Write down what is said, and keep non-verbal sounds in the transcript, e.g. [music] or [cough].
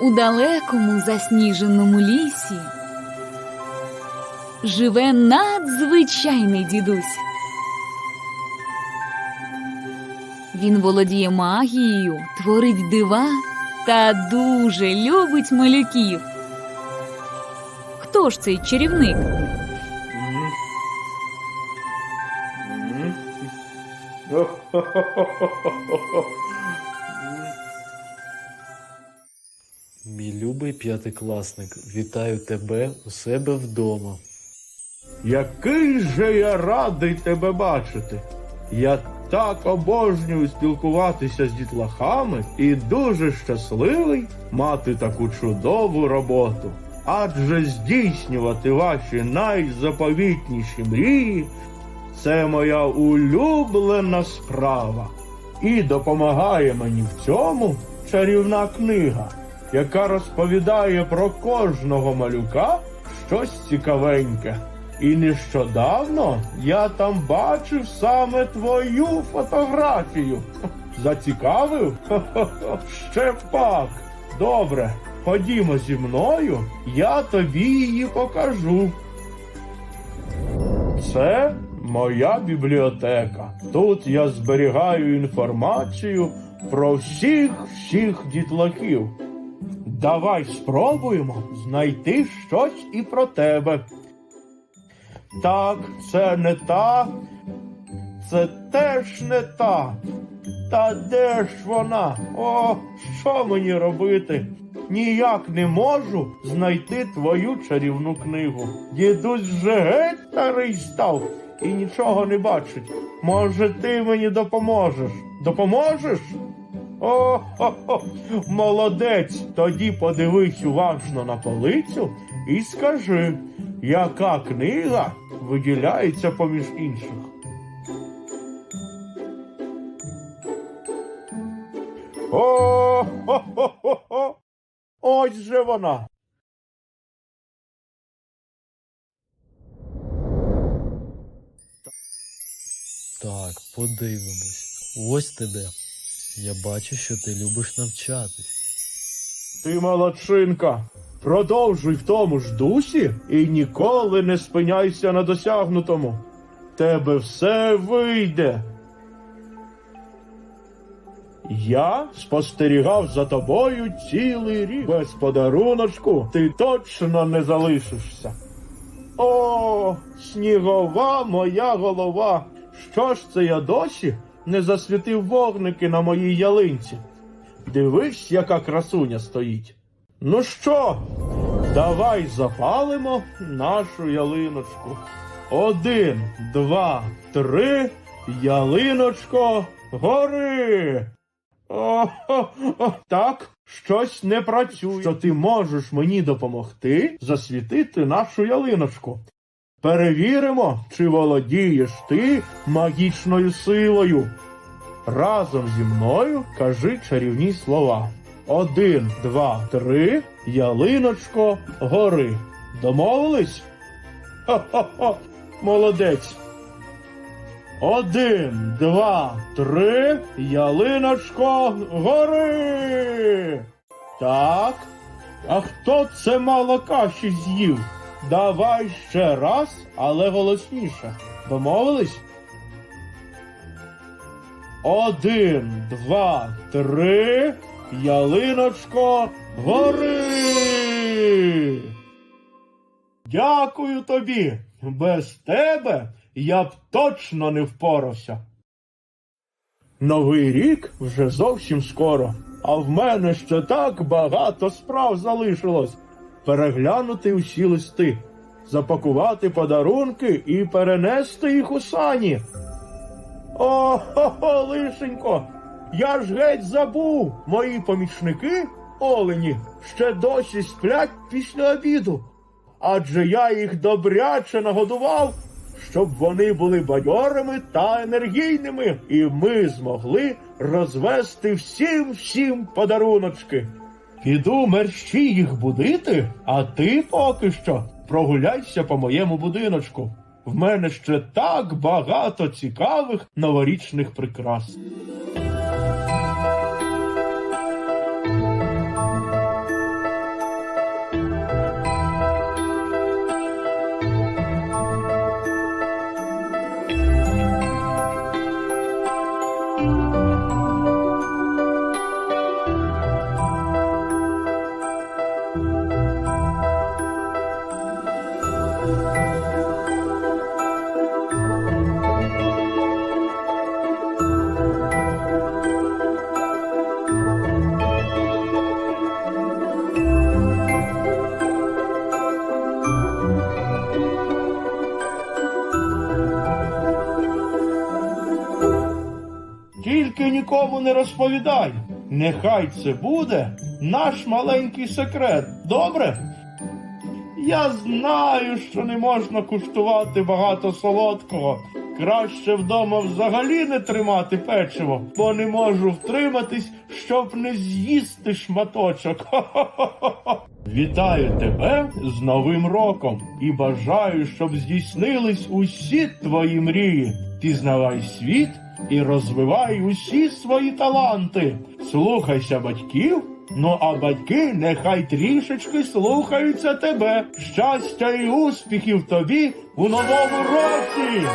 У далекому засніженому лісі живе надзвичайний дідусь. Він володіє магією, творить дива та дуже любить малюків. Хто ж цей чарівник? Любий п'ятикласник, вітаю тебе у себе вдома. Який же я радий тебе бачити. Я так обожнюю спілкуватися з дітлахами і дуже щасливий мати таку чудову роботу. Адже здійснювати ваші найзаповітніші мрії це моя улюблена справа. І допомагає мені в цьому чарівна книга, яка розповідає про кожного малюка щось цікавеньке. І нещодавно я там бачив саме твою фотографію. [laughs] Зацікавив? [laughs] Ще пак. Добре, ходімо зі мною, я тобі її покажу. Це моя бібліотека. Тут я зберігаю інформацію про всіх всіх дітлахів. Давай спробуємо знайти щось і про тебе. Так, це не та, це теж не та. Та де ж вона? О, що мені робити? Ніяк не можу знайти твою чарівну книгу. Дідусь вже геть старий став і нічого не бачить. Може, ти мені допоможеш? Допоможеш? О, хо, хо, молодець. Тоді подивись уважно на полицю і скажи, яка книга виділяється поміж інших. О, хо, хо, хо, хо. Ось же вона. Так, подивимось. Ось тебе. Я бачу, що ти любиш навчатись. Ти молодчинка. Продовжуй в тому ж дусі і ніколи не спиняйся на досягнутому. Тебе все вийде. Я спостерігав за тобою цілий рік. Без подаруночку ти точно не залишишся. О, снігова моя голова. Що ж це я досі не засвітив вогники на моїй ялинці? Дивись, яка красуня стоїть. Ну що, давай запалимо нашу ялиночку. Один, два, три, ялиночко, гори. О, о, о, так, щось не працює. Що ти можеш мені допомогти засвітити нашу ялиночку. Перевіримо, чи володієш ти магічною силою. Разом зі мною кажи чарівні слова. Один, два, три, ялиночко, гори. Домовились? Хо-хо-хо, молодець. Один, два, три, ялиночко, гори. Так. А хто це мало каші з'їв? Давай ще раз, але голосніше. Домовились? Один, два, три, ялиночко, гори. Дякую тобі. Без тебе я б точно не впорався. Новий рік вже зовсім скоро, а в мене ще так багато справ залишилось. Переглянути усі листи, запакувати подарунки і перенести їх у сані. О, хо, хо, лишенько, я ж геть забув. Мої помічники, олені, ще досі сплять після обіду. Адже я їх добряче нагодував, щоб вони були бадьорими та енергійними, і ми змогли розвести всім всім подаруночки. Піду мерщі їх будити, а ти поки що прогуляйся по моєму будиночку. В мене ще так багато цікавих новорічних прикрас. Нікому не розповідай. Нехай це буде наш маленький секрет. Добре? Я знаю, що не можна куштувати багато солодкого. Краще вдома взагалі не тримати печиво, бо не можу втриматись, щоб не з'їсти шматочок. [laughs] Вітаю тебе з Новим роком і бажаю, щоб здійснились усі твої мрії. Пізнавай світ і розвивай усі свої таланти. Слухайся батьків. Ну а батьки нехай трішечки слухаються тебе. Щастя і успіхів тобі у новому році!